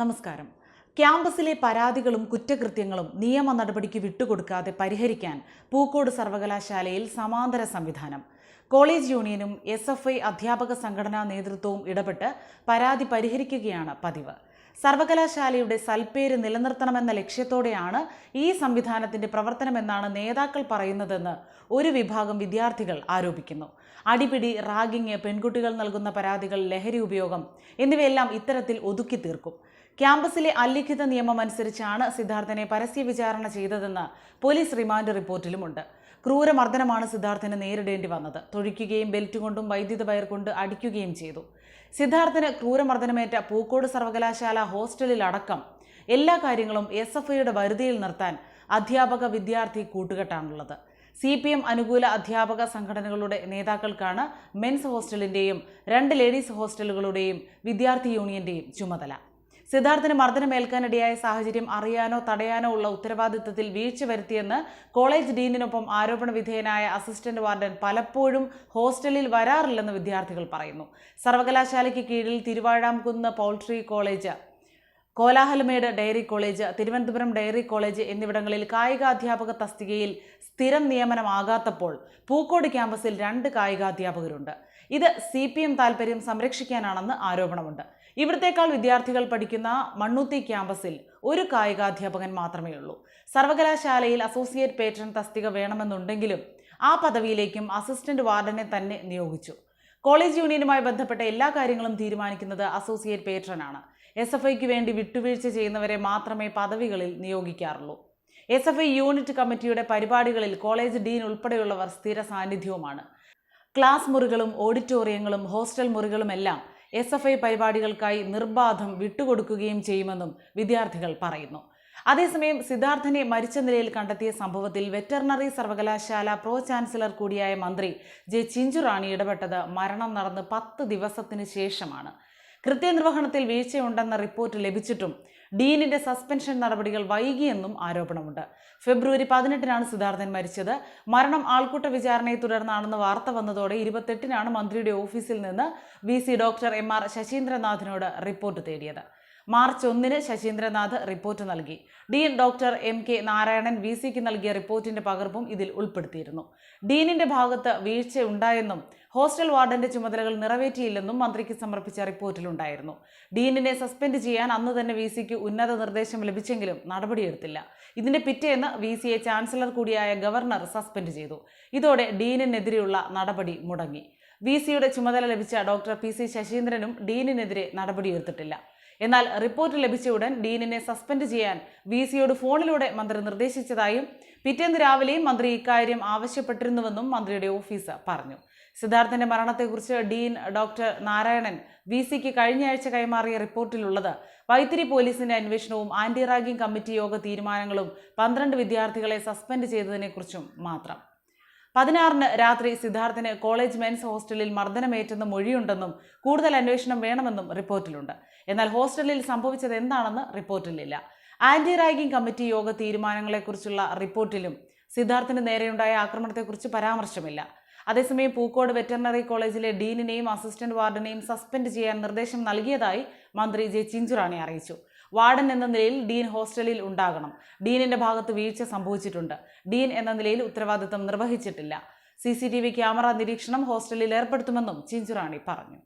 നമസ്കാരം. ക്യാമ്പസിലെ പരാതികളും കുറ്റകൃത്യങ്ങളും നിയമ നടപടിക്ക് വിട്ടുകൊടുക്കാതെ പരിഹരിക്കാൻ പൂക്കോട് സർവകലാശാലയിൽ സമാന്തര സംവിധാനം. കോളേജ് യൂണിയനും എസ് അധ്യാപക സംഘടനാ നേതൃത്വവും ഇടപെട്ട് പരാതി പരിഹരിക്കുകയാണ് പതിവ്. സർവകലാശാലയുടെ സൽപ്പേര് നിലനിർത്തണമെന്ന ലക്ഷ്യത്തോടെയാണ് ഈ സംവിധാനത്തിന്റെ പ്രവർത്തനമെന്നാണ് നേതാക്കൾ പറയുന്നതെന്ന് ഒരു വിഭാഗം വിദ്യാർത്ഥികൾ ആരോപിക്കുന്നു. അടിപിടി റാഗിങ് പെൺകുട്ടികൾ നൽകുന്ന പരാതികൾ ലഹരി ഉപയോഗം എന്നിവയെല്ലാം ഇത്തരത്തിൽ ഒതുക്കി തീർക്കും. ക്യാമ്പസിലെ അലിഖിത നിയമം അനുസരിച്ചാണ് സിദ്ധാർത്ഥനെ പരസ്യ വിചാരണ ചെയ്തതെന്ന് പോലീസ് റിമാൻഡ് റിപ്പോർട്ടിലുമുണ്ട്. ക്രൂരമർദ്ദനമാണ് സിദ്ധാർത്ഥന് നേരിടേണ്ടി വന്നത്. തൊഴിക്കുകയും ബെൽറ്റ് കൊണ്ടും വൈദ്യുത വയർ കൊണ്ട് അടിക്കുകയും ചെയ്തു. സിദ്ധാർത്ഥന് ക്രൂരമർദ്ദനമേറ്റ പൂക്കോട് സർവകലാശാല ഹോസ്റ്റലിലടക്കം എല്ലാ കാര്യങ്ങളും എസ് എഫ് ഐയുടെ വരുതിയിൽ നിർത്താൻ അധ്യാപക വിദ്യാർത്ഥി കൂട്ടുകെട്ടാണുള്ളത്. സി പി എം അനുകൂല അധ്യാപക സംഘടനകളുടെ നേതാക്കൾക്കാണ് മെൻസ് ഹോസ്റ്റലിന്റെയും രണ്ട് ലേഡീസ് ഹോസ്റ്റലുകളുടെയും വിദ്യാർത്ഥി യൂണിയന്റെയും ചുമതല. സിദ്ധാർത്ഥിന് മർദ്ദനമേൽക്കാനിടയായ സാഹചര്യം അറിയാനോ തടയാനോ ഉള്ള ഉത്തരവാദിത്തത്തിൽ വീഴ്ച വരുത്തിയെന്ന് കോളേജ് ഡീനിനൊപ്പം ആരോപണ വിധേയനായ അസിസ്റ്റന്റ് വാർഡൻ പലപ്പോഴും ഹോസ്റ്റലിൽ വരാറില്ലെന്ന് വിദ്യാർത്ഥികൾ പറയുന്നു. സർവകലാശാലയ്ക്ക് കീഴിൽ Thiruvazhamkunnu poultry college Kolahalamedu dairy college Thiruvananthapuram dairy college എന്നിവിടങ്ങളിൽ കായികാധ്യാപക തസ്തികയിൽ സ്ഥിരം നിയമനമാകാത്തപ്പോൾ പൂക്കോട് ക്യാമ്പസിൽ രണ്ട് കായികാധ്യാപകരുണ്ട്. ഇത് സി പി എം താൽപ്പര്യം സംരക്ഷിക്കാനാണെന്ന് ആരോപണമുണ്ട്. ഇവിടത്തേക്കാൾ വിദ്യാർത്ഥികൾ പഠിക്കുന്ന മണ്ണുത്തി ക്യാമ്പസിൽ ഒരു കായികാധ്യാപകൻ മാത്രമേ ഉള്ളൂ. സർവകലാശാലയിൽ അസോസിയേറ്റ് പേട്രൺ തസ്തിക വേണമെന്നുണ്ടെങ്കിലും ആ പദവിയിലേക്കും അസിസ്റ്റന്റ് വാർഡനെ തന്നെ നിയോഗിച്ചു. കോളേജ് യൂണിയനുമായി ബന്ധപ്പെട്ട എല്ലാ കാര്യങ്ങളും തീരുമാനിക്കുന്നത് അസോസിയേറ്റ് പേട്രനാണ് എസ് എഫ് ഐക്ക് വേണ്ടി വിട്ടുവീഴ്ച ചെയ്യുന്നവരെ മാത്രമേ പദവികളിൽ നിയോഗിക്കാറുള്ളൂ. എസ് എഫ് ഐ യൂണിറ്റ് കമ്മിറ്റിയുടെ പരിപാടികളിൽ കോളേജ് ഡീൻ ഉൾപ്പെടെയുള്ളവർ സ്ഥിര സാന്നിധ്യവുമാണ്. ക്ലാസ് മുറികളും ഓഡിറ്റോറിയങ്ങളും ഹോസ്റ്റൽ മുറികളുമെല്ലാം എസ് എഫ് ഐ പരിപാടികൾക്കായി നിർബാധം വിട്ടുകൊടുക്കുകയും ചെയ്യുമെന്നും വിദ്യാർത്ഥികൾ പറയുന്നു. അതേസമയം സിദ്ധാർത്ഥനെ മരിച്ച നിലയിൽ കണ്ടെത്തിയ സംഭവത്തിൽ വെറ്ററിനറി സർവകലാശാല പ്രോ ചാൻസലർ കൂടിയായ മന്ത്രി ജെ ചിഞ്ചുറാണി ഇടപെട്ടത് മരണം നടന്ന് പത്ത് ദിവസത്തിന് ശേഷമാണ്. കൃത്യനിർവഹണത്തിൽ വീഴ്ചയുണ്ടെന്ന റിപ്പോർട്ട് ലഭിച്ചിട്ടും ഡീനിന്റെ സസ്പെൻഷൻ നടപടികൾ വൈകിയെന്നും ആരോപണമുണ്ട്. ഫെബ്രുവരി പതിനെട്ടിനാണ് സിദ്ധാർത്ഥൻ മരിച്ചത്. മരണം ആൾക്കൂട്ട വിചാരണയെ തുടർന്നാണെന്ന് വാർത്ത വന്നതോടെ ഇരുപത്തെട്ടിനാണ് മന്ത്രിയുടെ ഓഫീസിൽ നിന്ന് വി ഡോക്ടർ എം ആർ ശശീന്ദ്രനാഥിനോട് റിപ്പോർട്ട് തേടിയത്. മാർച്ച് ഒന്നിന് ശശീന്ദ്രനാഥ് റിപ്പോർട്ട് നൽകി. Dean doctor M K Narayanan V സിക്ക് നൽകിയ റിപ്പോർട്ടിന്റെ പകർപ്പും ഇതിൽ ഉൾപ്പെടുത്തിയിരുന്നു. ഡീനിന്റെ ഭാഗത്ത് വീഴ്ച ഉണ്ടായെന്നും ഹോസ്റ്റൽ വാർഡന്റെ ചുമതലകൾ നിറവേറ്റിയില്ലെന്നും മന്ത്രിക്ക് സമർപ്പിച്ച റിപ്പോർട്ടിലുണ്ടായിരുന്നു. ഡീനിനെ സസ്പെൻഡ് ചെയ്യാൻ അന്ന് തന്നെ വി സിക്ക് ഉന്നത നിർദ്ദേശം ലഭിച്ചെങ്കിലും നടപടിയെടുത്തില്ല. ഇതിന്റെ പിറ്റേന്ന് വി സിയെ ചാൻസലർ കൂടിയായ ഗവർണർ സസ്പെൻഡ് ചെയ്തു. ഇതോടെ ഡീനിനെതിരെയുള്ള നടപടി മുടങ്ങി. വി സിയുടെ ചുമതല ലഭിച്ച ഡോക്ടർ പി സി ശശീന്ദ്രനും ഡീനിനെതിരെ നടപടിയെടുത്തിട്ടില്ല. എന്നാൽ റിപ്പോർട്ട് ലഭിച്ച ഉടൻ ഡീനിനെ സസ്പെൻഡ് ചെയ്യാൻ വി സിയോട് ഫോണിലൂടെ മന്ത്രി നിർദ്ദേശിച്ചതായും പിറ്റേന്ന് രാവിലെയും മന്ത്രി ഇക്കാര്യം ആവശ്യപ്പെട്ടിരുന്നുവെന്നും മന്ത്രിയുടെ ഓഫീസ് പറഞ്ഞു. സിദ്ധാർത്ഥന്റെ മരണത്തെക്കുറിച്ച് ഡീൻ ഡോക്ടർ നാരായണൻ വി സിക്ക് കഴിഞ്ഞയാഴ്ച കൈമാറിയ റിപ്പോർട്ടിലുള്ളത് വൈത്തിരി പോലീസിന്റെ അന്വേഷണവും ആന്റി റാഗിംഗ് കമ്മിറ്റി യോഗ തീരുമാനങ്ങളും പന്ത്രണ്ട് വിദ്യാർത്ഥികളെ സസ്പെൻഡ് ചെയ്തതിനെക്കുറിച്ചും മാത്രം. പതിനാറിന് രാത്രി സിദ്ധാർത്ഥിന് കോളേജ് മെൻസ് ഹോസ്റ്റലിൽ മർദ്ദനമേറ്റെന്ന് മൊഴിയുണ്ടെന്നും കൂടുതൽ അന്വേഷണം വേണമെന്നും റിപ്പോർട്ടിലുണ്ട്. എന്നാൽ ഹോസ്റ്റലിൽ സംഭവിച്ചത് എന്താണെന്ന് റിപ്പോർട്ടിലില്ല. ആന്റി റാഗിംഗ് കമ്മിറ്റി യോഗ തീരുമാനങ്ങളെക്കുറിച്ചുള്ള റിപ്പോർട്ടിലും സിദ്ധാർത്ഥിന് നേരെയുണ്ടായ ആക്രമണത്തെക്കുറിച്ച് പരാമർശമില്ല. അതേസമയം പൂക്കോട് വെറ്ററിനറി കോളേജിലെ ഡീനിനെയും അസിസ്റ്റന്റ് വാർഡനെയും സസ്പെൻഡ് ചെയ്യാൻ നിർദ്ദേശം നൽകിയതായി മന്ത്രി ജെ ചിഞ്ചുറാണി അറിയിച്ചു. വാർഡൻ എന്ന നിലയിൽ ഡീൻ ഹോസ്റ്റലിൽ ഉണ്ടാകണം. ഡീനിന്റെ ഭാഗത്ത് വീഴ്ച സംഭവിച്ചിട്ടുണ്ട്. ഡീൻ എന്ന നിലയിൽ ഉത്തരവാദിത്തം നിർവഹിച്ചിട്ടില്ല. സി ക്യാമറ നിരീക്ഷണം ഹോസ്റ്റലിൽ ഏർപ്പെടുത്തുമെന്നും ചിഞ്ചുറാണി പറഞ്ഞു.